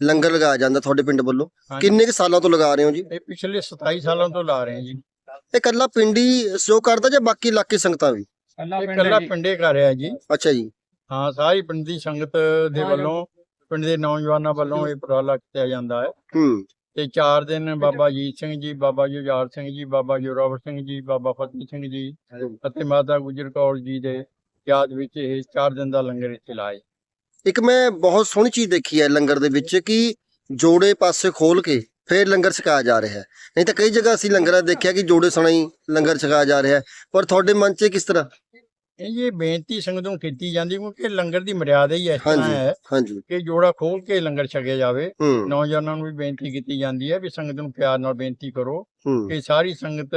ਲੰਗਰ ਲਗਾਇਆ ਜਾਂਦਾ ਤੁਹਾਡੇ ਪਿੰਡ ਵੱਲੋਂ। ਹਾਂਜੀ। ਕਿੰਨੇ ਕੁ ਸਾਲਾਂ ਤੋਂ ਲਗਾ ਰਹੇ ਹੋ ਜੀ? ਇਹ ਪਿਛਲੇ 27 ਸਾਲਾਂ ਤੋਂ ਲਾ ਰਹੇ ਹਾਂ ਜੀ। ਇਹ ਇਕੱਲਾ ਪਿੰਡ ਹੀ ਕਰਦਾ ਜਾਂ ਬਾਕੀ ਇਲਾਕੇ ਸੰਗਤਾਂ ਵੀ? ਇਹ ਇਕੱਲਾ ਪਿੰਡੇ ਕਰ ਰਿਹਾ ਜੀ। ਅੱਛਾ ਜੀ। ਹਾਂ ਸਾਰੀ ਪਿੰਡ ਦੀ ਸੰਗਤ ਦੇ ਵੱਲੋਂ ਪਿੰਡ ਦੇ ਨੌਜਵਾਨਾਂ ਵੱਲੋਂ ਇਹ ਉਪਰਾਲਾ ਕੀਤਾ ਜਾਂਦਾ ਹੈ। ਹੂੰ। ਤੇ 4 ਦਿਨ ਬਾਬਾ ਜੀਤ ਸਿੰਘ ਜੀ ਬਾਬਾ ਜੁਝਾਰ ਸਿੰਘ ਜੀ ਬਾਬਾ ਜੋਰਾਵਰ ਸਿੰਘ ਜੀ ਬਾਬਾ ਫਤਿਹ ਸਿੰਘ ਜੀ ਅਤੇ ਮਾਤਾ ਗੁਜਰ ਕੌਰ ਜੀ ਦੇ ਯਾਦ ਵਿੱਚ ਇਹ 4 ਦਿਨ ਦਾ ਲੰਗਰ ਇੱਥੇ ਲਾਏ ਇੱਕ ਮੈਂ ਬਹੁਤ ਸੋਹਣੀ ਚੀਜ਼ ਦੇਖੀ ਹੈ ਲੰਗਰ ਦੇ ਵਿੱਚ ਕਿ ਜੋੜੇ ਪਾਸੇ ਖੋਲ ਕੇ ਫੇਰ ਲੰਗਰ ਛਕਾਇਆ ਜਾ ਰਿਹਾ ਹੈ। ਨਹੀਂ ਤਾਂ ਕਈ ਜਗ੍ਹਾ ਅਸੀਂ ਲੰਗਰਾਂ ਦੇਖਿਆ ਕਿ ਜੋੜੇ ਸਣਾ ਹੀ ਲੰਗਰ ਛਕਾਇਆ ਜਾ ਰਿਹਾ ਹੈ। ਪਰ ਤੁਹਾਡੇ ਮਨ 'ਚ ਕਿਸ ਤਰ੍ਹਾਂ? ਇਹ ਇਹ ਬੇਨਤੀ ਸੰਗਤ ਨੂੰ ਕੀਤੀ ਜਾਂਦੀ ਕਿਉਂਕਿ ਲੰਗਰ ਦੀ ਮਰਿਆਦਾ ਹੀ ਇਸ ਤਰ੍ਹਾਂ ਹੈ ਹਾਂਜੀ। ਕਿ ਜੋੜਾ ਖੋਲ ਕੇ ਲੰਗਰ ਛਕਿਆ ਜਾਵੇ। ਨੌਜਵਾਨਾਂ ਨੂੰ ਵੀ ਬੇਨਤੀ ਕੀਤੀ ਜਾਂਦੀ ਹੈ ਵੀ ਸੰਗਤ ਨੂੰ ਪਿਆਰ ਨਾਲ ਬੇਨਤੀ ਕਰੋ ਕਿ ਸਾਰੀ ਸੰਗਤ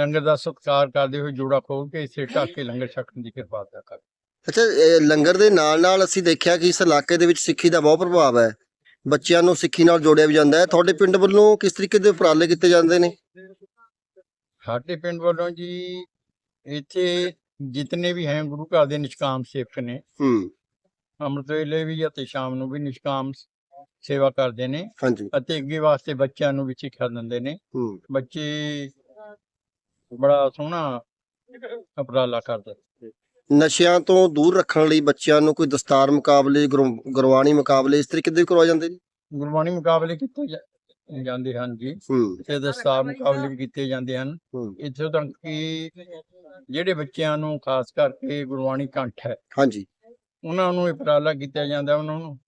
ਲੰਗਰ ਦਾ ਸਤਿਕਾਰ ਕਰਦੇ ਹੋਏ ਜੋੜਾ ਖੋਲ ਕੇ ਇਸੇ ਢੱਕ ਕੇ ਲੰਗਰ ਛਕਣ ਦੀ ਕਿਰਪਾਲਤਾ ਕਰੇ। ਅੱਛਾ ਇਹ ਲੰਗਰ ਦੇ ਨਾਲ ਨਾਲ ਅਸੀਂ ਦੇਖਿਆ ਕਿ ਇਸ ਇਲਾਕੇ ਦੇ ਵਿੱਚ ਸਿੱਖੀ ਦਾ ਬਹੁਤ ਪ੍ਰਭਾਵ ਹੈ। ਬੱਚਿਆਂ ਨੂੰ ਸਿੱਖੀ ਨਾਲ ਜੋੜਿਆ ਵੀ ਜਾਂਦਾ ਹੈ। ਤੁਹਾਡੇ ਪਿੰਡ ਵੱਲੋਂ ਕਿਸ ਤਰੀਕੇ ਦੇ ਉਪਰਾਲੇ ਕੀਤੇ ਜਾਂਦੇ ਨੇ? ਸਾਡੇ ਪਿੰਡ ਵੱਲੋਂ ਜੀ ਇੱਥੇ ਜਿਤਨੇ ਵੀ ਹੈ ਗੁਰੂ ਘਰ ਦੇ ਨਿਸ਼ਕਾਮ ਸੇਵਕ ਨੇ। ਹੂੰ। ਅੰਮ੍ਰਿਤ ਵੇਲੇ ਵੀ ਅਤੇ ਸ਼ਾਮ ਨੂੰ ਵੀ ਨਿਸ਼ਕਾਮ ਸੇਵਾ ਕਰਦੇ ਨੇ। ਹਾਂਜੀ। ਅਤੇ ਅੱਗੇ ਵਾਸਤੇ ਬੱਚਿਆਂ ਨੂੰ ਵੀ ਸਿੱਖਿਆ ਦਿੰਦੇ ਨੇ। ਹੂੰ। ਬੱਚੇ ਬੜਾ ਸੋਹਣਾ ਉਪਰਾਲਾ ਕਰਦੇ ਨਸ਼ਿਆਂ ਤੋਂ ਦੂਰ ਰੱਖਣ ਲਈ ਬੱਚਿਆਂ ਨੂੰ ਕੋਈ ਦਸਤਾਰ ਮੁਕਾਬਲੇ ਗੁਰ- ਗੁਰਬਾਣੀ ਮੁਕਾਬਲੇ ਇਸ ਤਰੀਕੇ ਦੇ ਵੀ ਕਰਵਾਏ ਜਾਂਦੇ ਨੇ? ਗੁਰਬਾਣੀ ਮੁਕਾਬਲੇ ਕੀਤੇ ਜਾ- ਜਾਂਦੇ ਹਨ ਜੀ। ਹੂੰ। ਤੇ ਦਸਤਾਰ ਮੁਕਾਬਲੇ ਵੀ ਕੀਤੇ ਜਾਂਦੇ ਹਨ। ਹੂੰ। ਇੱਥੋਂ ਤੱਕ ਕਿ ਜਿਹੜੇ ਬੱਚਿਆਂ ਨੂੰ ਖਾਸ ਕਰਕੇ ਗੁਰਬਾਣੀ ਕੰਠ ਹੈ ਹਾਂਜੀ। ਉਹਨਾਂ ਨੂੰ ਇਹ ਉਪਰਾਲਾ ਕੀਤਾ ਜਾਂਦਾ ਉਹਨਾਂ ਨੂੰ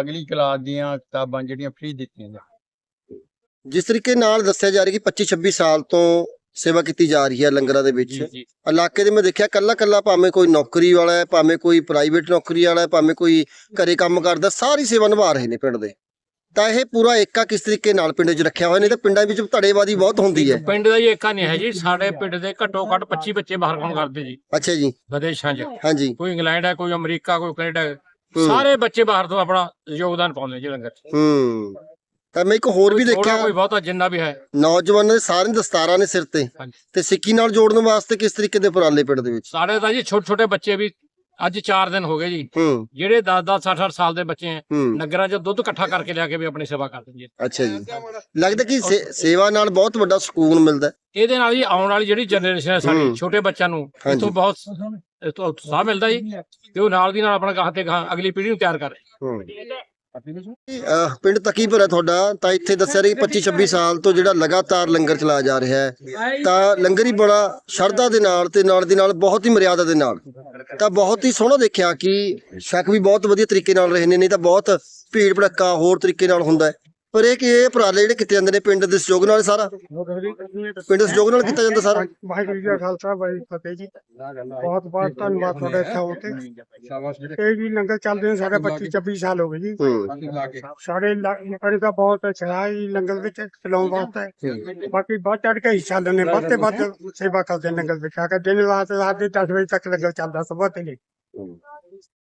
ਅਗਲੀ ਕਲਾਸ ਦੀਆਂ ਕਿਤਾਬਾਂ ਜਿਹੜੀਆਂ ਫ੍ਰੀ ਦਿੱਤੀਆਂ ਜਾਂਦੀਆਂ। ਜਿਸ ਤਰੀਕੇ ਨਾਲ ਦੱਸਿਆ ਜਾ ਰਿਹਾ ਕਿ 25 26 ਸਾਲ ਤੋਂ ਸੇਵਾ ਕੀਤੀ ਜਾ ਰਹੀ ਹੈ ਲੰਗਰਾਂ ਦੇ ਵਿੱਚ। ਇਲਾਕੇ ਦੇ ਮੈਂ ਦੇਖਿਆ ਕੱਲਾ ਕੱਲਾ ਭਾਵੇਂ ਕੋਈ ਨੌਕਰੀ ਵਾਲਾ ਹੈ ਭਾਵੇਂ ਕੋਈ ਪ੍ਰਾਈਵੇਟ ਨੌਕਰੀ ਵਾਲਾ ਹੈ ਭਾਵੇਂ ਕੋਈ ਘਰੇ ਕੰਮ ਕਰਦਾ ਸਾਰੀ ਸੇਵਾ ਨਿਭਾ ਰਹੇ ਨੇ ਪਿੰਡ ਦੇ। ਤਾਂ ਇਹ ਪੂਰਾ ਏਕਾ ਕਿਸ ਤਰੀਕੇ ਨਾਲ ਪਿੰਡ 'ਚ ਰੱਖਿਆ ਹੋਇਆ ਨਹੀਂ ਤਾਂ ਪਿੰਡਾਂ ਵਿੱਚ ਧੜੇਵਾਦੀ ਬਹੁਤ ਹੁੰਦੀ ਹੈ। ਪਿੰਡ ਦਾ ਹੀ ਏਕਾ ਨਹੀਂ ਹੈ ਜੀ ਸਾਡੇ ਪਿੰਡ ਦੇ ਘੱਟੋ ਘੱਟ 25 ਬੱਚੇ ਬਾਹਰ ਕੰਮ ਕਰਦੇ ਜੀ। ਅੱਛਾ ਜੀ। ਵਿਦੇਸ਼ਾਂ 'ਚ। ਹਾਂਜੀ। ਕੋਈ ਇੰਗਲੈਂਡ ਹੈ ਕੋਈ ਅਮਰੀਕਾ ਕੋਈ ਕੈਨੇਡਾ। ਸਾਰੇ ਬੱਚੇ ਬਾਹਰ ਤੋਂ ਆਪਣਾ ਯੋਗਦਾਨ ਪਾਉਂਦੇ ਜੀ ਲੰਗਰ 'ਚ। ਹੂੰ। ਤਾਂ ਮੈਂ ਇੱਕ ਹੋਰ ਵੀ ਦੇਖਿਆ। ਕੋਈ ਬਹੁਤਾ ਜਿੰਨਾ ਵੀ ਹੈ। ਨੌਜਵਾਨਾਂ ਦੇ ਸਾਰੇ ਦਸਤਾਰਾਂ ਨੇ ਸਿਰ ਤੇ। ਹਾਂਜੀ। ਤੇ ਸਿੱਕੀ ਨਾਲ ਜੋੜਨ ਵਾਸਤੇ ਕਿਸ ਤਰੀਕੇ ਦੇ ਉਪਰਾਲੇ ਪਿੰਡ ਦੇ ਵਿੱਚ? ਸਾਡੇ ਤਾਂ ਜੀ ਛੋਟੇ ਛੋਟੇ ਬੱਚੇ ਵੀ ਅੱਜ 4 ਦਿਨ ਹੋ ਗਏ ਜੀ। ਹੂੰ। ਜਿਹੜੇ 10 10 60 60 ਸਾਲ ਦੇ ਬੱਚੇ ਹੈ ਹੂੰ। ਨਗਰਾਂ 'ਚ ਦੁੱਧ ਇਕੱਠਾ ਕਰਕੇ ਲਿਆ ਕੇ ਵੀ ਆਪਣੀ ਸੇਵਾ ਕਰਦੇ ਜੀ ਅੱਛਾ ਜੀ। ਲੱਗਦਾ ਕਿ ਸੇ- ਸੇਵਾ ਨਾਲ ਬਹੁਤ ਵੱਡਾ ਸਕੂਨ ਮਿਲਦਾ। ਹੈ। ਇਹਦੇ ਨਾਲ ਜੀ ਆਉਣ ਵਾਲੀ ਜਿਹੜੀ ਜਨਰੇਸ਼ਨ ਹੈ ਹੂੰ। ਸਾਡੀ ਛੋਟੇ ਬੱਚਿਆਂ ਨੂੰ ਹਾਂਜੀ। ਇਥੋਂ ਬਹੁਤ ਇਥੋਂ ਉਤਸ਼ਾਹ ਮਿਲਦਾ ਜੀ। ਤੇ ਉਹ ਨਾਲ ਦੀ ਨਾਲ ਆਪਣਾ ਗਾਹ ਤੇ ਗਾਹ ਅਗਲੀ ਪੀੜ੍ਹੀ ਨੂੰ ਤਿਆਰ ਕਰ ਰਹੇ। ਹੂੰ। ਪਿੰਡ ਤਕੀਪੁਰ ਹੈ ਤੁਹਾਡਾ, ਤਾਂ ਇੱਥੇ ਦੱਸਿਆ ਰਿਹਾ ਕਿ 25 26 ਸਾਲ ਤੋਂ ਜਿਹੜਾ ਲਗਾਤਾਰ ਲੰਗਰ ਚਲਾਇਆ ਜਾ ਰਿਹਾ ਹੈ। ਤਾਂ ਲੰਗਰ ਹੀ ਬੜਾ ਸ਼ਰਧਾ ਦੇ ਨਾਲ ਤੇ ਨਾਲ ਦੀ ਨਾਲ ਬਹੁਤ ਹੀ ਮਰਿਆਦਾ ਦੇ ਨਾਲ। ਤਾਂ ਬਹੁਤ ਹੀ ਸੋਹਣਾ ਦੇਖਿਆ ਕਿ ਸ਼ੱਕ ਵੀ ਬਹੁਤ ਵਧੀਆ ਤਰੀਕੇ ਨਾਲ ਰਹੇ ਨੇ, ਨਹੀਂ ਤਾਂ ਬਹੁਤ ਭੀੜ ਭੜੱਕਾ ਹੋਰ ਤਰੀਕੇ ਨਾਲ ਹੁੰਦਾ ਹੈ। ਪਰ ਇਹ ਕਿ ਇਹ ਉਪਰਾਲੇ ਜਿਹੜੇ ਕੀਤੇ ਜਾਂਦੇ ਨੇ ਪਿੰਡ ਦੇ ਸਹਿਯੋਗ ਨਾਲ ਸਾਰਾ? ਪਿੰਡ ਦੇ ਸਹਿਯੋਗ ਨਾਲ ਕੀਤਾ ਜਾਂਦਾ ਸਾਰਾ? ਵਾਹਿਗੁਰੂ ਜੀ ਕਾ ਖਾਲਸਾ ਵਾਹਿਗੁਰੂ ਫਤਿਹ ਜੀ। ਬਹੁਤ ਬਹੁਤ ਧੰਨਵਾਦ ਤੁਹਾਡਾ ਇੱਥੇ ਆਉਣ ਤੇ। ਇਹ ਵੀ ਲੰਗਰ ਚੱਲਦੇ ਨੇ ਸਾਡੇ 25 26 ਸਾਲ ਹੋ ਗਏ ਜੀ। ਸਾਡੇ ਲੰਗਰ ਦਾ ਬਹੁਤ ਅੱਛਾ ਹੈ ਲੰਗਰ ਵਿੱਚ ਚਲਾਉਣ ਵਾਸਤੇ। ਬਾਕੀ ਬਹੁਤ ਚੜ ਕੇ ਹਿੱਸਾ ਲੈਂਦੇ ਵੱਧ ਤੇ ਵੱਧ ਸੇਵਾ ਕਰਦੇ ਲੰਗਰ ਵਿੱਚ। ਆ ਕੇ ਦਿਨ ਰਾਤ ਰਾਤ ਦੇ 10 ਵਜੇ ਤੱਕ ਲੰਗਰ ਚੱਲਦਾ ਸਵੇਰ ਤੇ ਲਈ